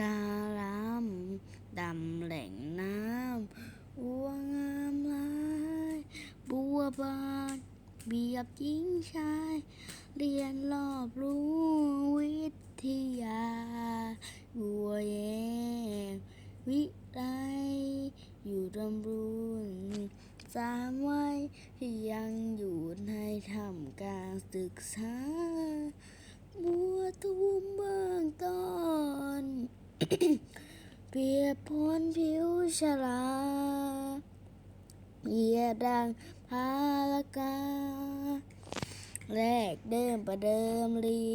การำดำแหล่งน้ำบัวงามลายบัวบานเบียบหญิงชาย เรียนรอบรู้วิทยา บัวแยงวิไลอยู่รำรุนสามไวัยที่ยังอยู่ในทำการศึกษา บัวตูมเบื้องต้น เปียบพรผิวชลาเหยียดดังพาลกา แรกเดิมประเดิมเรี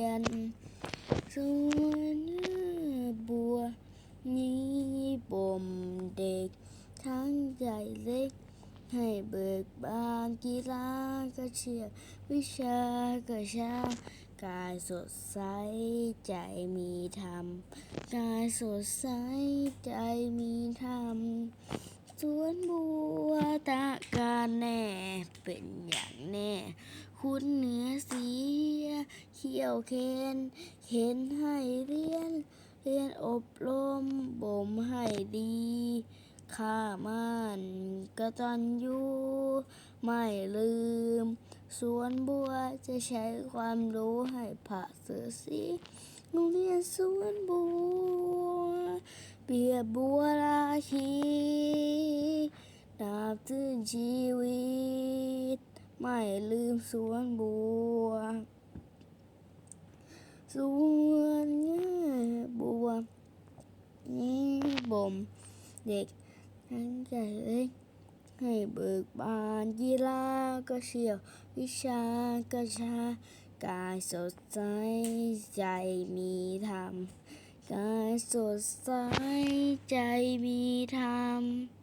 ยนส่วนบัวนี้บ่มเด็กทั้งใหญ่เล็ก ให้เบิกบานกีฬาก็เชียร์วิชาก็ช่างกายสดใสใจมีธรรมกายสดใสใจมีธรรมสวนบัวตะการแน่เป็นอย่างแน่ คุณเหนือเสียเขียวเค้นเข็นให้เรียน เรียนอบรมบ่มให้ดี ข้ามันกระตัญญูไม่ลืม สวนบัวจะใช้ความรู้ให้ผ่าเสือสีโรงเรียนสวนบัว เปียบบัวราชีนาบตื้นชีวิต ไม่ลืมสวนบัว สวนบัวนี้บ่มเด็ก ทั้งใจเล็กให้เบิกบานยีราก็เชี่ยว วิชาก็ชากายสดใสใจมีธรรมกายสดใสใจมีธรรม